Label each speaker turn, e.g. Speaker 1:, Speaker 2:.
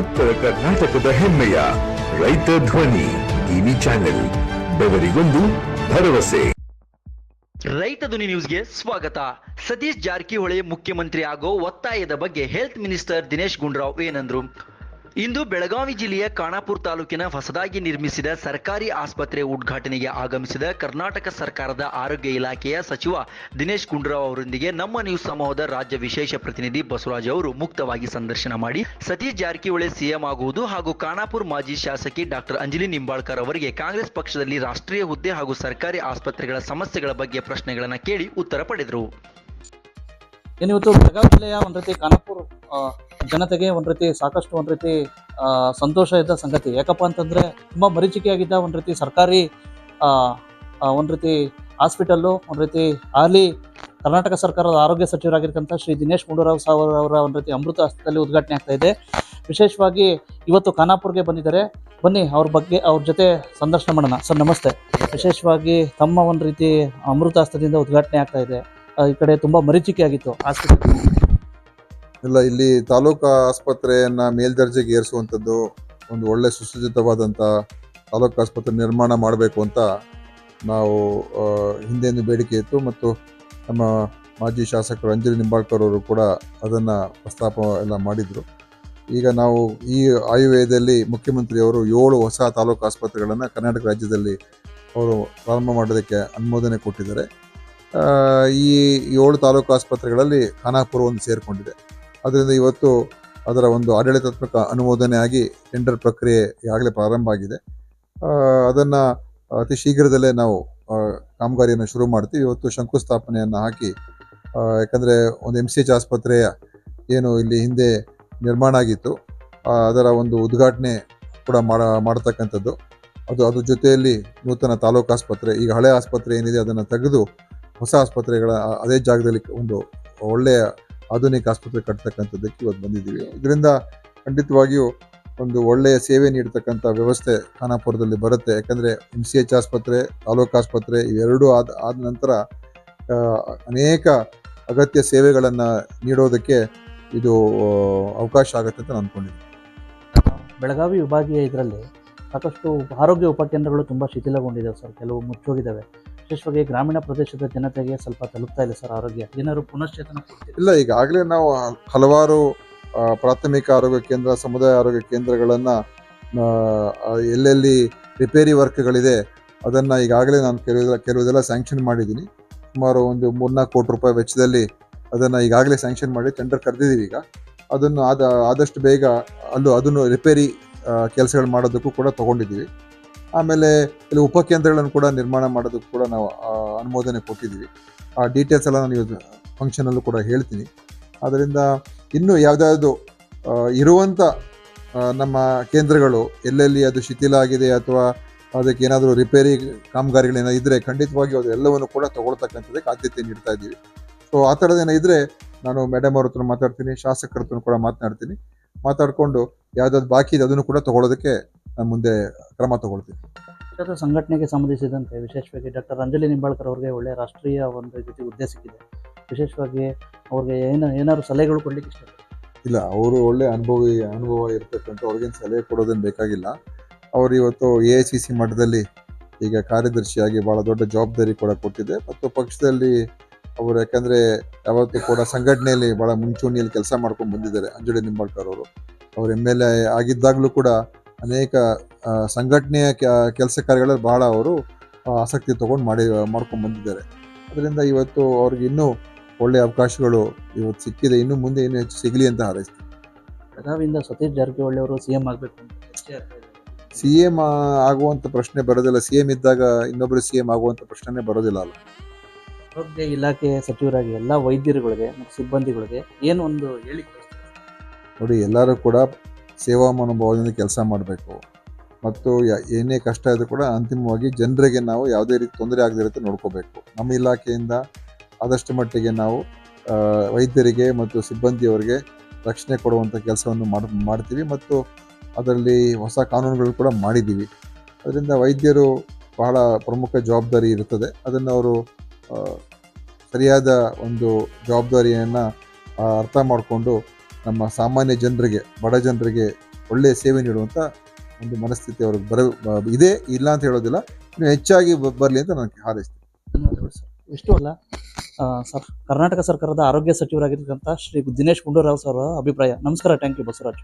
Speaker 1: ಉತ್ತರ ಕರ್ನಾಟಕದ ಹೆಮ್ಮೆಯ ರೈತ ಧ್ವನಿ ಟಿವಿ ಚಾನೆಲ್, ಬೆವರಿಗೊಂದು ಭರವಸೆ.
Speaker 2: ರೈತ ಧ್ವನಿ ನ್ಯೂಸ್ಗೆ ಸ್ವಾಗತ. ಸತೀಶ್ ಜಾರಕಿಹೊಳಿ ಮುಖ್ಯಮಂತ್ರಿ ಆಗೋ ಒತ್ತಾಯದ ಬಗ್ಗೆ ಹೆಲ್ತ್ ಮಿನಿಸ್ಟರ್ ದಿನೇಶ್ ಗುಂಡೂರಾವ್ ಏನಂದ್ರು? ಇಂದು ಬೆಳಗಾವಿ ಜಿಲ್ಲೆಯ ಖಾನಾಪುರ ತಾಲೂಕಿನ ಹೊಸದಾಗಿ ನಿರ್ಮಿಸಿದ ಸರ್ಕಾರಿ ಆಸ್ಪತ್ರೆ ಉದ್ಘಾಟನೆಗೆ ಆಗಮಿಸಿದ ಕರ್ನಾಟಕ ಸರ್ಕಾರದ ಆರೋಗ್ಯ ಇಲಾಖೆಯ ಸಚಿವ ದಿನೇಶ್ ಗುಂಡೂರಾವ್ ಅವರೊಂದಿಗೆ ನಮ್ಮ ನ್ಯೂಸ್ ಸಮೂಹದ ರಾಜ್ಯ ವಿಶೇಷ ಪ್ರತಿನಿಧಿ ಬಸವರಾಜ್ ಅವರು ಮುಕ್ತವಾಗಿ ಸಂದರ್ಶನ ಮಾಡಿ ಸತೀಶ್ ಜಾರಕಿಹೊಳಿ ಸಿಎಂ ಆಗುವುದು ಹಾಗೂ ಖಾನಾಪುರ ಮಾಜಿ ಶಾಸಕಿ ಡಾಕ್ಟರ್ ಅಂಜಲಿ ನಿಂಬಾಳ್ಕರ್ ಅವರಿಗೆ ಕಾಂಗ್ರೆಸ್ ಪಕ್ಷದಲ್ಲಿ ರಾಷ್ಟ್ರೀಯ ಹುದ್ದೆ ಹಾಗೂ ಸರ್ಕಾರಿ ಆಸ್ಪತ್ರೆಗಳ ಸಮಸ್ಯೆಗಳ ಬಗ್ಗೆ ಪ್ರಶ್ನೆಗಳನ್ನು ಕೇಳಿ ಉತ್ತರ ಪಡೆದರು.
Speaker 3: ಜನತೆಗೆ ಒಂದು ರೀತಿ ಸಾಕಷ್ಟು ಒಂದು ರೀತಿ ಸಂತೋಷ ಇದ್ದ ಸಂಗತಿ. ಯಾಕಪ್ಪ ಅಂತಂದ್ರೆ ತುಂಬಾ ಮರೀಚಿಕೆಯಾಗಿದ್ದ ಒಂದು ರೀತಿ ಸರ್ಕಾರಿ ಒಂದು ರೀತಿ ಹಾಸ್ಪಿಟಲ್ಲು, ಒಂದು ರೀತಿ ಹಾಲಿ ಕರ್ನಾಟಕ ಸರ್ಕಾರದ ಆರೋಗ್ಯ ಸಚಿವರಾಗಿರ್ತಕ್ಕಂಥ ಶ್ರೀ ದಿನೇಶ್ ಗುಂಡೂರಾವ್ ಸಾವರ್ ಅವರ ಒಂದು ರೀತಿ ಅಮೃತ ಹಸ್ತದಲ್ಲಿ ಉದ್ಘಾಟನೆ ಆಗ್ತಾ ಇದೆ. ವಿಶೇಷವಾಗಿ ಇವತ್ತು ಖಾನಾಪುರ್ಗೆ ಬಂದಿದ್ದಾರೆ. ಬನ್ನಿ, ಅವ್ರ ಬಗ್ಗೆ, ಅವ್ರ ಜೊತೆ ಸಂದರ್ಶನ ಮಾಡೋಣ. ಸರ್, ನಮಸ್ತೆ. ವಿಶೇಷವಾಗಿ ತಮ್ಮ ಒಂದು ರೀತಿ ಅಮೃತ ಹಸ್ತದಿಂದ ಉದ್ಘಾಟನೆ ಆಗ್ತಾ ಇದೆ. ಈ ಕಡೆ ತುಂಬಾ ಮರೀಚಿಕೆ ಆಗಿತ್ತು ಹಾಸ್ಪಿಟಲ್.
Speaker 4: ಇಲ್ಲ, ಇಲ್ಲಿ ತಾಲೂಕು ಆಸ್ಪತ್ರೆಯನ್ನ ಮೇಲ್ದರ್ಜೆಗೆ ಏರಿಸುವಂಥದ್ದು ಒಂದು ಒಳ್ಳೆ ಸುಸಜ್ಜಿತವಾದಂಥ ತಾಲೂಕು ಆಸ್ಪತ್ರೆ ನಿರ್ಮಾಣ ಮಾಡಬೇಕು ಅಂತ ನಾವು ಹಿಂದೆಂದು ಬೇಡಿಕೆ ಇತ್ತು ಮತ್ತು ನಮ್ಮ ಮಾಜಿ ಶಾಸಕರು ಅಂಜಲಿ ನಿಂಬಾಳ್ಕರ್ ಅವರು ಕೂಡ ಅದನ್ನು ಪ್ರಸ್ತಾಪ ಎಲ್ಲ ಮಾಡಿದರು. ಈಗ ನಾವು ಈ ಆಯವ್ಯಯದಲ್ಲಿ ಮುಖ್ಯಮಂತ್ರಿಯವರು ಏಳು ಹೊಸ ತಾಲೂಕು ಆಸ್ಪತ್ರೆಗಳನ್ನು ಕರ್ನಾಟಕ ರಾಜ್ಯದಲ್ಲಿ ಅವರು ಪ್ರಾರಂಭ ಮಾಡೋದಕ್ಕೆ ಅನುಮೋದನೆ ಕೊಟ್ಟಿದ್ದಾರೆ. ಈ ಏಳು ತಾಲೂಕು ಆಸ್ಪತ್ರೆಗಳಲ್ಲಿ ಖಾನಾಪುರ ಒಂದು ಸೇರಿಕೊಂಡಿದೆ. ಅದರಿಂದ ಇವತ್ತು ಅದರ ಒಂದು ಆಡಳಿತಾತ್ಮಕ ಅನುಮೋದನೆ ಆಗಿ ಟೆಂಡರ್ ಪ್ರಕ್ರಿಯೆ ಈಗಾಗಲೇ ಪ್ರಾರಂಭ ಆಗಿದೆ. ಅದನ್ನು ಅತಿ ಶೀಘ್ರದಲ್ಲೇ ನಾವು ಕಾಮಗಾರಿಯನ್ನು ಶುರು ಮಾಡ್ತೀವಿ. ಇವತ್ತು ಶಂಕುಸ್ಥಾಪನೆಯನ್ನು ಹಾಕಿ ಯಾಕಂದರೆ ಒಂದು ಎಂ ಸಿ ಎಚ್ ಆಸ್ಪತ್ರೆಯ ಏನು ಇಲ್ಲಿ ಹಿಂದೆ ನಿರ್ಮಾಣ ಆಗಿತ್ತು. ಅದರ ಒಂದು ಉದ್ಘಾಟನೆ ಕೂಡ ಮಾಡ, ಮಾಡತಕ್ಕಂಥದ್ದು. ಅದು ಅದ್ರ ಜೊತೆಯಲ್ಲಿ ನೂತನ ತಾಲೂಕು ಆಸ್ಪತ್ರೆ, ಈಗ ಹಳೆ ಆಸ್ಪತ್ರೆ ಏನಿದೆ ಅದನ್ನು ತೆಗೆದು ಹೊಸ ಆಸ್ಪತ್ರೆಗಳ ಅದೇ ಜಾಗದಲ್ಲಿ ಒಂದು ಒಳ್ಳೆಯ ಆಧುನಿಕ ಆಸ್ಪತ್ರೆ ಕಟ್ಟತಕ್ಕಂಥದ್ದಕ್ಕೆ ಇವತ್ತು ಬಂದಿದ್ದೀವಿ. ಇದರಿಂದ ಖಂಡಿತವಾಗಿಯೂ ಒಂದು ಒಳ್ಳೆಯ ಸೇವೆ ನೀಡತಕ್ಕಂಥ ವ್ಯವಸ್ಥೆ ಖಾನಾಪುರದಲ್ಲಿ ಬರುತ್ತೆ. ಯಾಕಂದರೆ ಎಂ ಸಿ ಎಚ್ ಆಸ್ಪತ್ರೆ, ತಾಲೂಕು ಆಸ್ಪತ್ರೆ ಇವೆರಡೂ ಆದ ಆದ ನಂತರ ಅನೇಕ ಅಗತ್ಯ ಸೇವೆಗಳನ್ನು ನೀಡೋದಕ್ಕೆ ಇದು ಅವಕಾಶ ಆಗುತ್ತೆ ಅಂತ ನಾನು ಅಂದ್ಕೊಂಡಿದ್ದೀನಿ
Speaker 3: ಬೆಳಗಾವಿ ವಿಭಾಗೀಯ ಇದರಲ್ಲಿ ಸಾಕಷ್ಟು ಆರೋಗ್ಯ ಉಪಕೇಂದ್ರಗಳು ತುಂಬ ಶಿಥಿಲಗೊಂಡಿದ್ದಾವೆ ಸರ್. ಕೆಲವು ಮುಚ್ಚೋಗಿದ್ದಾವೆ. ವಿಶೇಷವಾಗಿ ಗ್ರಾಮೀಣ ಪ್ರದೇಶದ ಜನತೆಗೆ ಸ್ವಲ್ಪ ತಲುಪ್ತಾ ಇಲ್ಲ ಸರ್ ಆರೋಗ್ಯ. ಏನಾದ್ರು ಪುನಶ್ಚೇತನ
Speaker 4: ಇಲ್ಲ, ಈಗಾಗಲೇ ನಾವು ಹಲವಾರು ಪ್ರಾಥಮಿಕ ಆರೋಗ್ಯ ಕೇಂದ್ರ, ಸಮುದಾಯ ಆರೋಗ್ಯ ಕೇಂದ್ರಗಳನ್ನು ಎಲ್ಲೆಲ್ಲಿ ರಿಪೇರಿ ವರ್ಕ್ಗಳಿದೆ, ಅದನ್ನು ಈಗಾಗಲೇ ನಾನು ಕೆಲವೆಲ್ಲ ಕೆಲವುದೆಲ್ಲ ಸ್ಯಾಂಕ್ಷನ್ ಮಾಡಿದ್ದೀನಿ. ಸುಮಾರು ಒಂದು ಮೂರ್ನಾಲ್ಕು ಕೋಟಿ ರೂಪಾಯಿ ವೆಚ್ಚದಲ್ಲಿ ಅದನ್ನು ಈಗಾಗಲೇ ಸ್ಯಾಂಕ್ಷನ್ ಮಾಡಿ ಟೆಂಡರ್ ಕರೆದಿದ್ದೀವಿ ಈಗ. ಅದನ್ನು ಆದ, ಆದಷ್ಟು ಬೇಗ ಅಲ್ಲೂ, ಅದನ್ನು ರಿಪೇರಿ ಕೆಲಸಗಳು ಮಾಡೋದಕ್ಕೂ ಕೂಡ ತೊಗೊಂಡಿದ್ದೀವಿ. ಆಮೇಲೆ ಇಲ್ಲಿ ಉಪಕೇಂದ್ರಗಳನ್ನು ಕೂಡ ನಿರ್ಮಾಣ ಮಾಡೋದಕ್ಕೆ ಕೂಡ ನಾವು ಅನುಮೋದನೆ ಕೊಟ್ಟಿದ್ದೀವಿ. ಆ ಡೀಟೇಲ್ಸ್ ಎಲ್ಲ ನಾನು ಇವತ್ತು ಫಂಕ್ಷನಲ್ಲೂ ಕೂಡ ಹೇಳ್ತೀನಿ. ಆದ್ದರಿಂದ ಇನ್ನು ಯಾವುದಾದ್ರು ಇರುವಂಥ ನಮ್ಮ ಕೇಂದ್ರಗಳು, ಎಲ್ಲೆಲ್ಲಿ ಅದು ಶಿಥಿಲ ಆಗಿದೆ ಅಥವಾ ಅದಕ್ಕೆ ಏನಾದರೂ ರಿಪೇರಿ ಕಾಮಗಾರಿಗಳೇನೋ ಇದ್ದರೆ ಖಂಡಿತವಾಗಿ ಅದು ಎಲ್ಲವನ್ನು ಕೂಡ ತಗೊಳ್ತಕ್ಕಂಥದ್ದಕ್ಕೆ ಆದ್ಯತೆ ನೀಡ್ತಾ ಇದ್ದೀವಿ. ಸೊ ಆ ಥರದ್ದೇನೋ ಇದ್ದರೆ ನಾನು ಮೇಡಮ್ ಅವ್ರ ಹತ್ರ ಮಾತಾಡ್ತೀನಿ, ಶಾಸಕರ ಹತ್ರ ಕೂಡ ಮಾತನಾಡ್ತೀನಿ. ಮಾತಾಡಿಕೊಂಡು ಯಾವುದಾದ್ರು ಬಾಕಿ ಇದೆ ಅದನ್ನು ಕೂಡ ತಗೊಳ್ಳೋದಕ್ಕೆ ನಾನು ಮುಂದೆ ಕ್ರಮ ತಗೊಳ್ತೀನಿ.
Speaker 3: ಪಕ್ಷದ ಸಂಘಟನೆಗೆ ಸಂಬಂಧಿಸಿದಂತೆ ವಿಶೇಷವಾಗಿ ಡಾಕ್ಟರ್ ಅಂಜಲಿ ನಿಂಬಾಳ್ಕರ್ ಅವರಿಗೆ ಒಳ್ಳೆ ರಾಷ್ಟ್ರೀಯ ಒಂದು ಜೊತೆ ಹುದ್ದೆ ಸಿಕ್ಕಿದೆ ವಿಶೇಷವಾಗಿ ಅವ್ರಿಗೆ ಏನು ಏನಾದ್ರು ಸಲಹೆಗಳು ಕೊಡ್ಲಿಕ್ಕೆ ಇಷ್ಟ
Speaker 4: ಇಲ್ಲ ಅವರು ಒಳ್ಳೆ ಅನುಭವಿ ಅನುಭವ ಇರ್ತಕ್ಕಂಥ ಅವ್ರಿಗೇನು ಸಲಹೆ ಕೊಡೋದೇನು ಬೇಕಾಗಿಲ್ಲ. ಅವರು ಇವತ್ತು ಎ ಐ ಸಿ ಸಿ ಮಟ್ಟದಲ್ಲಿ ಈಗ ಕಾರ್ಯದರ್ಶಿಯಾಗಿ ಭಾಳ ದೊಡ್ಡ ಜವಾಬ್ದಾರಿ ಕೂಡ ಕೊಟ್ಟಿದೆ. ಮತ್ತು ಪಕ್ಷದಲ್ಲಿ ಅವರು ಯಾಕಂದರೆ ಯಾವತ್ತೂ ಕೂಡ ಸಂಘಟನೆಯಲ್ಲಿ ಭಾಳ ಮುಂಚೂಣಿಯಲ್ಲಿ ಕೆಲಸ ಮಾಡ್ಕೊಂಡು ಬಂದಿದ್ದಾರೆ ಅಂಜಲಿ ನಿಂಬಾಳ್ಕರ್ ಅವರು. ಅವರು ಎಂ ಎಲ್ ಎ ಆಗಿದ್ದಾಗಲೂ ಕೂಡ ಅನೇಕ ಸಂಘಟನೆಯ ಕೆಲಸ ಕಾರ್ಯಗಳಲ್ಲಿ ಬಹಳ ಅವರು ಆಸಕ್ತಿ ತಗೊಂಡು ಮಾಡಿ ಮಾಡ್ಕೊಂಡು ಬಂದಿದ್ದಾರೆ. ಅದರಿಂದ ಇವತ್ತು ಅವ್ರಿಗೆ ಇನ್ನೂ ಒಳ್ಳೆಯ ಅವಕಾಶಗಳು ಇವತ್ತು ಸಿಕ್ಕಿದೆ. ಇನ್ನು ಮುಂದೆ ಇನ್ನೂ ಹೆಚ್ಚು ಸಿಗಲಿ ಅಂತ ಹಾರೈಸ್ತೀನಿ.
Speaker 3: ಬೆಳಗಾವಿಯಿಂದ ಸತೀಶ್ ಜಾರಕಿಹೊಳಿ ಅವರು ಸಿ ಎಂ ಆಗಬೇಕು
Speaker 4: ಸಿ ಎಂ ಆಗುವಂಥ ಪ್ರಶ್ನೆ ಬರೋದಿಲ್ಲ. ಸಿ ಎಂ ಇದ್ದಾಗ ಇನ್ನೊಬ್ಬರು ಸಿ ಎಂ ಆಗುವಂಥ ಪ್ರಶ್ನೆನೇ ಬರೋದಿಲ್ಲ ಅಲ್ಲ.
Speaker 3: ಆರೋಗ್ಯ ಇಲಾಖೆ ಸಚಿವರಾಗಿ ಎಲ್ಲ ವೈದ್ಯರುಗಳಿಗೆ ಮತ್ತು ಸಿಬ್ಬಂದಿಗಳಿಗೆ ಏನು ಒಂದು ಹೇಳಿ
Speaker 4: ನೋಡಿ ಎಲ್ಲರೂ ಕೂಡ ಸೇವಾ ಮನೋಭಾವದಿಂದ ಕೆಲಸ ಮಾಡಬೇಕು. ಮತ್ತು ಏನೇ ಕಷ್ಟ ಇದ್ದರೂ ಕೂಡ ಅಂತಿಮವಾಗಿ ಜನರಿಗೆ ನಾವು ಯಾವುದೇ ರೀತಿ ತೊಂದರೆ ಆಗದೇ ನೋಡ್ಕೋಬೇಕು. ನಮ್ಮ ಇಲಾಖೆಯಿಂದ ಆದಷ್ಟು ಮಟ್ಟಿಗೆ ನಾವು ವೈದ್ಯರಿಗೆ ಮತ್ತು ಸಿಬ್ಬಂದಿಯವರಿಗೆ ರಕ್ಷಣೆ ಕೊಡುವಂಥ ಕೆಲಸವನ್ನು ಮಾಡ್, ಮಾಡ್ತೀವಿ ಮತ್ತು ಅದರಲ್ಲಿ ಹೊಸ ಕಾನೂನುಗಳು ಕೂಡ ಮಾಡಿದ್ದೀವಿ. ಅದರಿಂದ ವೈದ್ಯರು ಬಹಳ ಪ್ರಮುಖ ಜವಾಬ್ದಾರಿ ಇರುತ್ತದೆ. ಅದನ್ನು ಅವರು ಸರಿಯಾದ ಒಂದು ಜವಾಬ್ದಾರಿಯನ್ನು ಅರ್ಥ ಮಾಡಿಕೊಂಡು ನಮ್ಮ ಸಾಮಾನ್ಯ ಜನರಿಗೆ, ಬಡ ಜನರಿಗೆ ಒಳ್ಳೆಯ ಸೇವೆ ನೀಡುವಂಥ ಒಂದು ಮನಸ್ಥಿತಿ ಅವ್ರಿಗೆ ಬರ ಇದೆ, ಇಲ್ಲ ಅಂತ ಹೇಳೋದಿಲ್ಲ. ಹೆಚ್ಚಾಗಿ ಬರಲಿ ಅಂತ ನಾನು ಹಾರೈಸ್ತೀನಿ.
Speaker 3: ಸರ್. ಇಷ್ಟು ಅಲ್ಲ ಸರ್, ಕರ್ನಾಟಕ ಸರ್ಕಾರದ ಆರೋಗ್ಯ ಸಚಿವರಾಗಿರ್ತಕ್ಕಂಥ ಶ್ರೀ ದಿನೇಶ್ ಗುಂಡೂರಾವ್ ಸರ್ ಅಭಿಪ್ರಾಯ. ನಮಸ್ಕಾರ, ಥ್ಯಾಂಕ್ ಯು ಬಸವರಾಜ್.